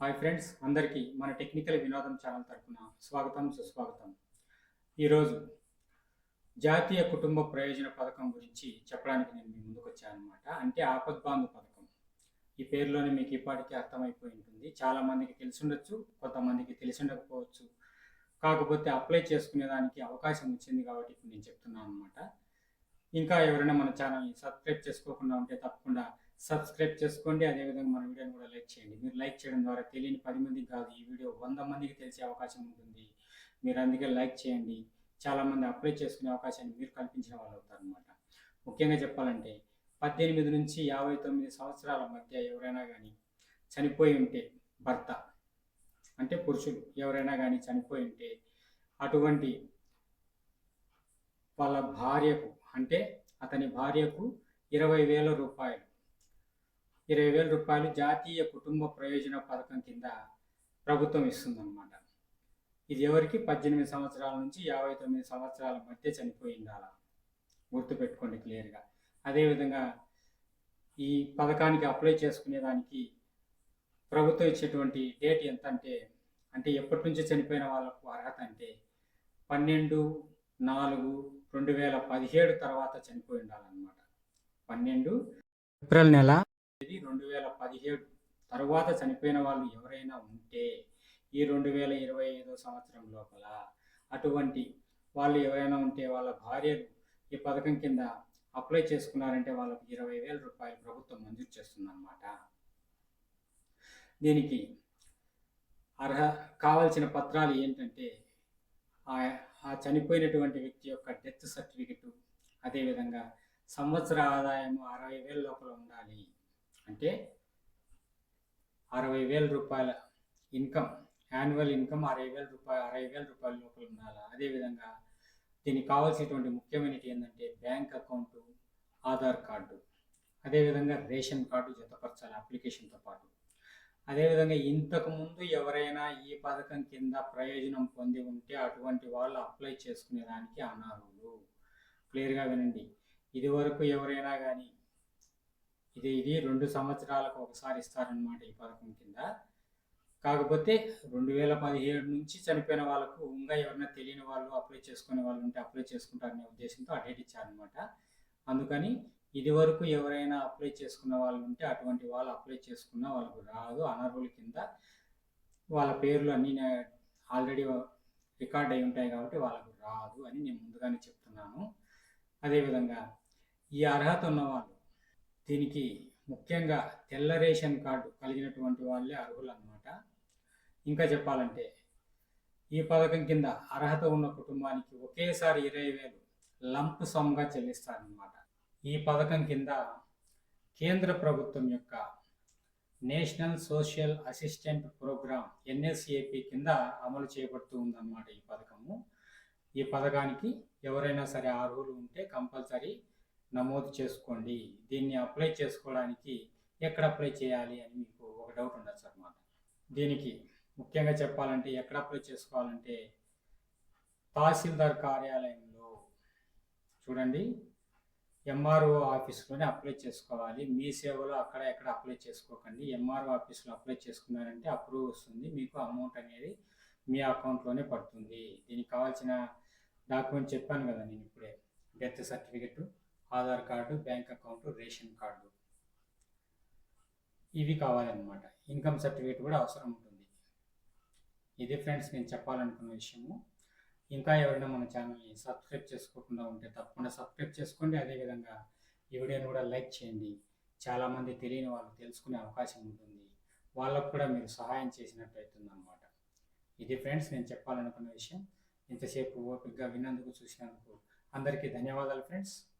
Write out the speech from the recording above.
Hi friends అందరికీ మన technical వినోదం ఛానల్ తరఫున స్వాగతం సుస్వాగతం. ఈరోజు జాతీయ కుటుంబ ప్రయోజన పథకం గురించి చెప్పడానికి నేను మీ ముందుకు వచ్చానమాట అంటే ఆపద్బాంధు పథకం. ఈ పేరులోనే మీకు ఇప్పటికే అర్థమైపోయి ఉంటుంది. చాలామందికి తెలిసి ఉండొచ్చు కొంతమందికి తెలిసి ఉండకపోవచ్చు కాకపోతే అప్లై చేసుకునే దానికి అవకాశం వచ్చింది కాబట్టి ఇప్పుడు నేను చెప్తున్నాను అనమాట ఇంకా ఎవరైనా మన ఛానల్ని సబ్స్క్రైబ్ చేసుకోకుండా ఉంటే తప్పకుండా సబ్స్క్రైబ్ చేసుకోండి. అదేవిధంగా మన వీడియోని కూడా లైక్ చేయండి. మీరు లైక్ చేయడం ద్వారా తెలియని పది మందికి కాదు ఈ వీడియో వంద మందికి తెలిసే అవకాశం ఉంటుంది. మీరు అందుకే లైక్ చేయండి. చాలామంది అప్లై చేసుకునే అవకాశాన్ని మీరు కల్పించిన వాళ్ళు అవుతారు అనమాట ముఖ్యంగా చెప్పాలంటే పద్దెనిమిది నుంచి యాభై తొమ్మిది సంవత్సరాల మధ్య ఎవరైనా కానీ చనిపోయి ఉంటే భర్త అంటే పురుషులు ఎవరైనా కానీ చనిపోయి ఉంటే అటువంటి వాళ్ళ భార్యకు అంటే అతని భార్యకు ఇరవై వేల రూపాయలు ఇరవై వేల రూపాయలు జాతీయ కుటుంబ ప్రయోజన పథకం కింద ప్రభుత్వం ఇస్తుందన్నమాట. ఇది ఎవరికి? పద్దెనిమిది సంవత్సరాల నుంచి యాభై తొమ్మిది సంవత్సరాల మధ్య చనిపోయి ఉండాలా గుర్తుపెట్టుకోండి క్లియర్గా. అదేవిధంగా ఈ పథకానికి అప్లై చేసుకునేదానికి ప్రభుత్వం ఇచ్చేటువంటి డేట్ ఎంత అంటే అంటే ఎప్పటి నుంచి చనిపోయిన వాళ్ళకు అర్హత అంటే పన్నెండు నాలుగు రెండు వేల పదిహేడు తర్వాత చనిపోయి ఉండాలన్నమాట పన్నెండు ఏప్రిల్ నెల పదిహేడు తర్వాత చనిపోయిన వాళ్ళు ఎవరైనా ఉంటే ఈ రెండు వేల ఇరవై ఐదో సంవత్సరం లోపల అటువంటి వాళ్ళు ఎవరైనా ఉంటే వాళ్ళ భార్యలు ఈ పథకం కింద అప్లై చేసుకున్నారంటే వాళ్ళకు ఇరవై వేల రూపాయలు ప్రభుత్వం మంజూరు చేస్తుందన్నమాట. దీనికి అర్హ కావాల్సిన పత్రాలు ఏంటంటే ఆ ఆ చనిపోయినటువంటి వ్యక్తి యొక్క డెత్ సర్టిఫికెట్ అదేవిధంగా సంవత్సర ఆదాయము అరవై వేల లోపల ఉండాలి అంటే అరవై వేల రూపాయల ఇన్కమ్ యాన్యువల్ ఇన్కమ్ అరవై వేల రూపాయలు అరవై వేల రూపాయల లోపల ఉండాలి? అదేవిధంగా దీనికి కావాల్సినటువంటి ముఖ్యమైనది ఏంటంటే బ్యాంక్ అకౌంటు ఆధార్ కార్డు అదేవిధంగా రేషన్ కార్డు జతపరచాలి అప్లికేషన్తో పాటు. అదేవిధంగా ఇంతకుముందు ఎవరైనా ఈ పథకం కింద ప్రయోజనం పొంది ఉంటే అటువంటి వాళ్ళు అప్లై చేసుకునేదానికి అనర్హులు క్లియర్గా వినండి. ఇదివరకు ఎవరైనా కానీ ఇది ఇది రెండు సంవత్సరాలకు ఒకసారి ఇస్తారనమాట ఈ పథకం కింద. కాకపోతే రెండు వేల పదిహేడు నుంచి చనిపోయిన వాళ్ళకు ఇంకా ఎవరైనా తెలియని వాళ్ళు అప్లై చేసుకునే వాళ్ళు ఉంటే అప్లై చేసుకుంటారనే ఉద్దేశంతో ఆ డేట్ ఇచ్చారనమాట అందుకని ఇది వరకు ఎవరైనా అప్లై చేసుకున్న వాళ్ళు ఉంటే అటువంటి వాళ్ళు అప్లై చేసుకున్న వాళ్ళకు రాదు అనర్హుల కింద వాళ్ళ పేర్లు అన్నీ ఆల్రెడీ రికార్డ్ అయి ఉంటాయి కాబట్టి వాళ్ళకు రాదు అని నేను ముందుగానే చెప్తున్నాను. అదేవిధంగా ఈ అర్హత ఉన్న వాళ్ళు దీనికి ముఖ్యంగా తెల్ల రేషన్ కార్డు కలిగినటువంటి వాళ్ళే అర్హులు అనమాట ఇంకా చెప్పాలంటే ఈ పథకం కింద అర్హత ఉన్న కుటుంబానికి ఒకేసారి ఇరవై వేలు లంప్ సమ్గా చెల్లిస్తారనమాట ఈ పథకం కింద కేంద్ర ప్రభుత్వం యొక్క national social assistant program NSAP కింద అమలు చేయబడుతూ ఉందన్నమాట ఈ పథకము. ఈ పథకానికి ఎవరైనా సరే అర్హులు ఉంటే కంపల్సరీ నమోదు చేసుకోండి. దీన్ని అప్లై చేసుకోవడానికి ఎక్కడ అప్లై చేయాలి అని మీకు ఒక డౌట్ ఉండొచ్చు అనమాట దీనికి ముఖ్యంగా చెప్పాలంటే ఎక్కడ అప్లై చేసుకోవాలంటే తహసీల్దార్ కార్యాలయంలో చూడండి. ఎంఆర్ఓ ఆఫీస్లోనే అప్లై చేసుకోవాలి. మీ సేవలో అక్కడ ఎక్కడ అప్లై చేసుకోకండి. ఎంఆర్ఓ ఆఫీస్లో అప్లై చేసుకున్నారంటే అప్రూవ్ వస్తుంది. మీకు అమౌంట్ అనేది మీ అకౌంట్లోనే పడుతుంది. దీనికి కావాల్సిన డాక్యుమెంట్ చెప్పాను కదా నేను ఇప్పుడే. Death certificate Aadhaar card bank account ration card. ఇవి కావాలన్నమాట. ఇన్కమ్ సర్టిఫికేట్ కూడా అవసరం ఉంటుంది. ఇది ఫ్రెండ్స్ నేను చెప్పాలనుకున్న విషయము. ఇంకా ఎవరైనా మన ఛానల్ని సబ్స్క్రైబ్ చేసుకోకుండా ఉంటే తప్పకుండా సబ్స్క్రైబ్ చేసుకోండి. అదేవిధంగా ఈ వీడియోని కూడా లైక్ చేయండి. చాలామంది తెలియని వాళ్ళు తెలుసుకునే అవకాశం ఉంటుంది. వాళ్ళకు కూడా మీరు సహాయం చేసినట్టు అవుతుంది అనమాట ఇది ఫ్రెండ్స్ నేను చెప్పాలనుకున్న విషయం. ఇంతసేపు ఓపికగా విన్నందుకు చూసినందుకు అందరికీ ధన్యవాదాలు ఫ్రెండ్స్.